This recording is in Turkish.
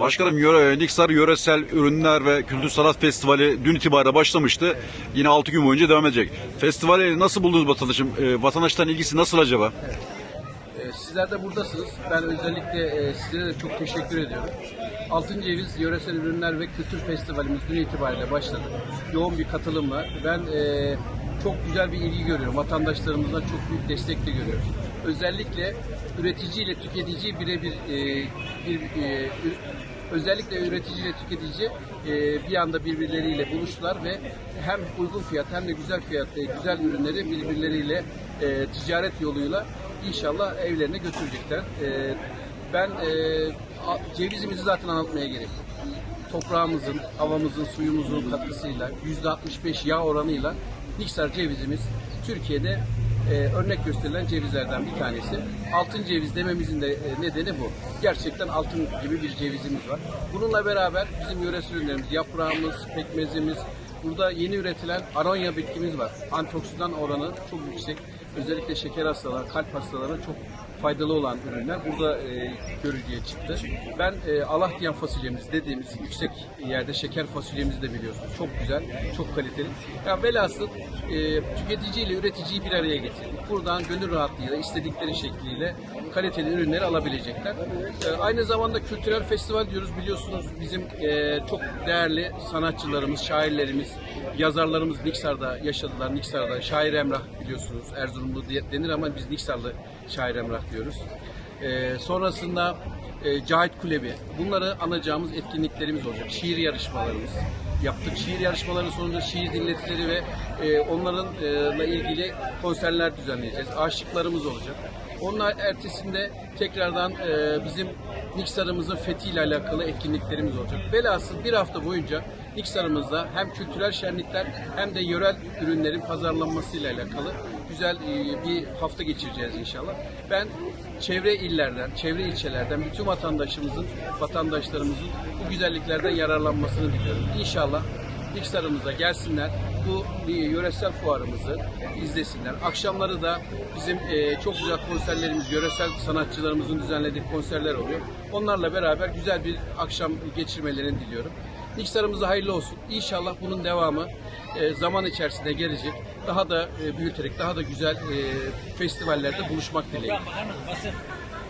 Başkanım yöre, Niksar Yöresel Ürünler ve Kültür Sanat Festivali dün itibariyle başlamıştı. Yine 6 gün boyunca devam edecek. Festivali nasıl buldunuz vatandaşım? Ee, vatandaştan ilgisi nasıl acaba? Ee, Sizler de buradasınız. Ben özellikle e, sizlere de çok teşekkür ediyorum. Altıncı Ceviz Yöresel Ürünler ve Kültür Festivalimiz dün itibariyle başladı. Yoğun bir katılım var. Ben e, çok güzel bir ilgi görüyorum. Vatandaşlarımızdan çok büyük destek de görüyoruz. Özellikle üretici ile tüketici birebir e, bir, e, özellikle üretici ile tüketici e, bir anda birbirleriyle buluştular ve hem uygun fiyat hem de güzel fiyat, e, güzel ürünleri birbirleriyle e, ticaret yoluyla inşallah evlerine götürecekler. E, ben e, cevizimizi zaten anlatmaya gerek. Toprağımızın, havamızın, suyumuzun katkısıyla %65 yağ oranıyla Niksar cevizimiz Türkiye'de e, örnek gösterilen cevizlerden bir tanesi. Altın ceviz dememizin de e, nedeni bu. Gerçekten altın gibi bir cevizimiz var. Bununla beraber bizim yöresel ürünlerimiz, yaprağımız, pekmezimiz, burada yeni üretilen aronya bitkimiz var. Antioksidan oranı çok yüksek. Özellikle şeker hastaları, kalp hastalarına çok faydalı olan ürünler burada e, görücüye çıktı. Ben e, Alahtiyan fasulyemiz dediğimiz yüksek yerde şeker fasulyemizi de biliyorsunuz. Çok güzel, çok kaliteli. Ya velhasıl e, tüketici ile üreticiyi bir araya getirdik. Buradan gönül rahatlığıyla istedikleri şekliyle kaliteli ürünleri alabilecekler. E, aynı zamanda kültürel festival diyoruz biliyorsunuz bizim e, çok değerli sanatçılarımız, şairlerimiz, yazarlarımız Niksar'da yaşadılar. Niksar'da şair Emrah biliyorsunuz Erzurumlu denir ama biz Niksarlı şair Emrah diyoruz. E, sonrasında e, Cahit Kulebi. Bunları anacağımız etkinliklerimiz olacak. Şiir yarışmalarımız yaptık. Şiir yarışmalarının sonunda şiir dinletileri ve e, onlarınla ilgili konserler düzenleyeceğiz. Aşıklarımız olacak. Onun ertesinde tekrardan e, bizim Niksar'ımızın fethiyle alakalı etkinliklerimiz olacak. Velhasıl bir hafta boyunca Niksar'ımızda hem kültürel şenlikler hem de yörel ürünlerin pazarlanmasıyla alakalı güzel e, bir hafta geçireceğiz inşallah. Ben çevre illerden, çevre ilçelerden bütün vatandaşımızın, vatandaşlarımızın bu güzelliklerden yararlanmasını diliyorum. İnşallah Niksar'ımıza gelsinler, bu yöresel fuarımızı izlesinler. Akşamları da bizim e, çok güzel konserlerimiz, yöresel sanatçılarımızın düzenlediği konserler oluyor. Onlarla beraber güzel bir akşam geçirmelerini diliyorum. Niksar'ımıza hayırlı olsun. İnşallah bunun devamı e, zaman içerisinde gelecek. Daha da e, büyüterek, daha da güzel e, festivallerde buluşmak dileğiyle.